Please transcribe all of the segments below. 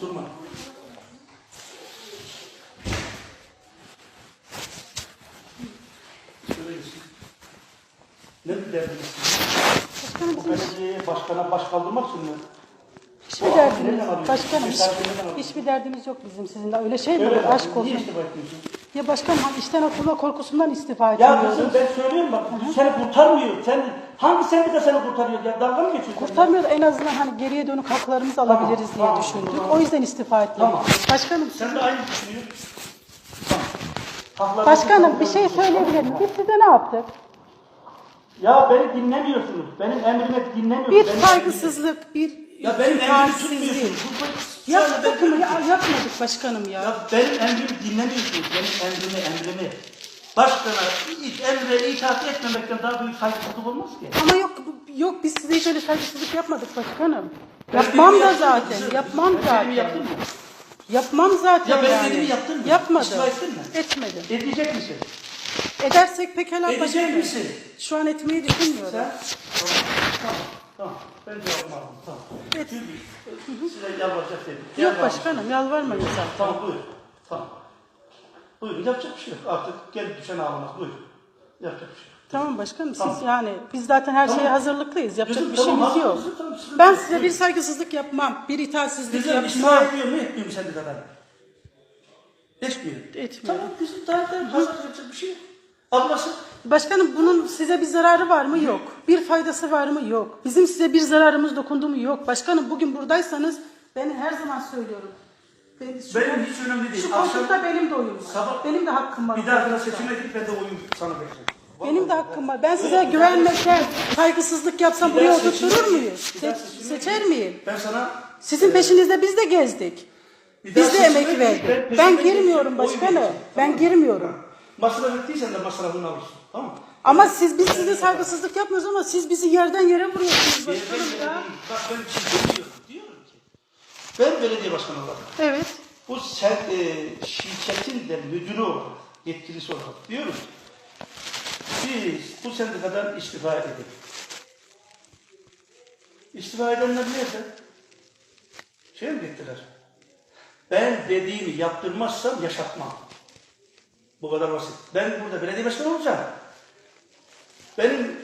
Durma. Gitsin. Ne derdiniz? Başkanım Bu bizim belediyeye başkana baş kaldırmak için mi? hiçbir derdimiz, başkanım hiç, hiçbir derdimiz yok bizim sizinle. Öyle şey mi Öyle olur? Aşk olsun. Niye istifa etmiyorsun? Ya başkanım hani işten atılma korkusundan istifa Ya etmiyoruz. kızım ben söylüyorum bak seni kurtarmıyor. Sen hangi sendika seni kurtarıyor ya? Dalga mı geçiyorsun? Kurtarmıyor en azından hani geriye dönük haklarımızı alabiliriz diye tamam, düşündük. tamam. O yüzden istifa ettik. Tamam. Başkanım, Sen de aynı düşünüyorsun. Tamam. Başkanım bir şey söyleyebilir miyim? Biz size ne yaptık? Ya beni dinlemiyorsunuz. Benim emrimi dinlemiyorsunuz. Bir Benim saygısızlık, bir Ya benim emrimi tutmuyorsunuz. Bu- bu- Yaptık mı? Ya, yapmadık başkanım ya. Ya benim emrimi dinlemiyorsunuz. Benim emrimi, emrimi. Başkana emre itaat etmemekten daha büyük saygısızlık olmaz ki. Ama yok yok biz size hiç öyle saygısızlık yapmadık başkanım. Ben Yapmam da zaten. kızım? Yapmam Ben zaten. yaptın mı? Yapmam zaten Ya ben yani. dediğimi yaptın mı? Yapmadım. İstifa ettin mi? Etmedim. Edecek misin? Edersek pekala Edecek başkanım. misin? Şu an etmeyi düşünmüyorum. Sen? Tamam. Tamam. Tamam. Ben cevabımı aldım. Tamam. Et. Çünkü size yalvaracak dedim. Yok Yalvarmış. başkanım yalvarmayın zaten. Tamam buyur. Tamam. Buyurun yapacak bir şey yok. Artık gelip düşen ağlamaz. Buyur. Yapacak bir şey yok. Tamam başkanım siz Tamam. yani biz zaten her şeye Tamam. hazırlıklıyız. Yapacak Kızım, bir tamam, şeyimiz yok. haklısın, tamam, sıkıntı Ben size bir saygısızlık yapmam. Bir itaatsizlik istifa yapmam. ediyor mu etmiyor mu sendikadan? Etmiyor. Etmiyor. Tamam kızım daha daha fazla yapacak bir şey yok. Ablası. Başkanım bunun size bir zararı var mı? Yok. Bir faydası var mı? Yok. Bizim size bir zararımız dokundu mu? Yok. Başkanım bugün buradaysanız ben her zaman söylüyorum. Şu, Benim hiç önemli değil. şu Akşam koltukta benim de oyum var. Sabah- benim de hakkım var. bir dahakine seçime git ben de oyun sana vereceğim. Benim de hakkım var. Ben size güvenmekten saygısızlık yapsam buraya oturturur daha Se- seçer miyim? Ben sana Sizin peşinizde biz de gezdik. Biz de emek verdik. ben Ben, girmiyorum başkanım. vereceğim. Ben Tamam. girmiyorum. masraf ettiysen de masrafını alırsın. Tamam mı? Ama siz biz size saygısızlık yapmıyoruz ama siz bizi yerden yere vuruyorsunuz başkanım ya. bak ben bir şey demiyorum. Diyorum ki ben belediye başkanı olarak Evet. bu sen, e, şirketin de müdürü olarak, yetkilisi olarak diyorum ki biz bu sendikadan istifa edelim. İstifa edenler nerede? Şey mi gittiler? Ben dediğimi yaptırmazsam yaşatmam. Bu kadar basit. Ben burada belediye başkanı olacağım. Benim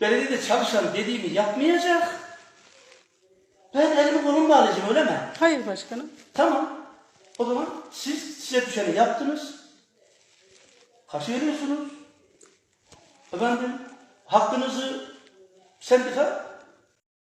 belediyede çalışan dediğimi yapmayacak. Ben elimi kolumu bağlayacağım öyle mi? Hayır başkanım. Tamam. O zaman siz size düşeni yaptınız. Kaç veriyorsunuz? Efendim hakkınızı sendika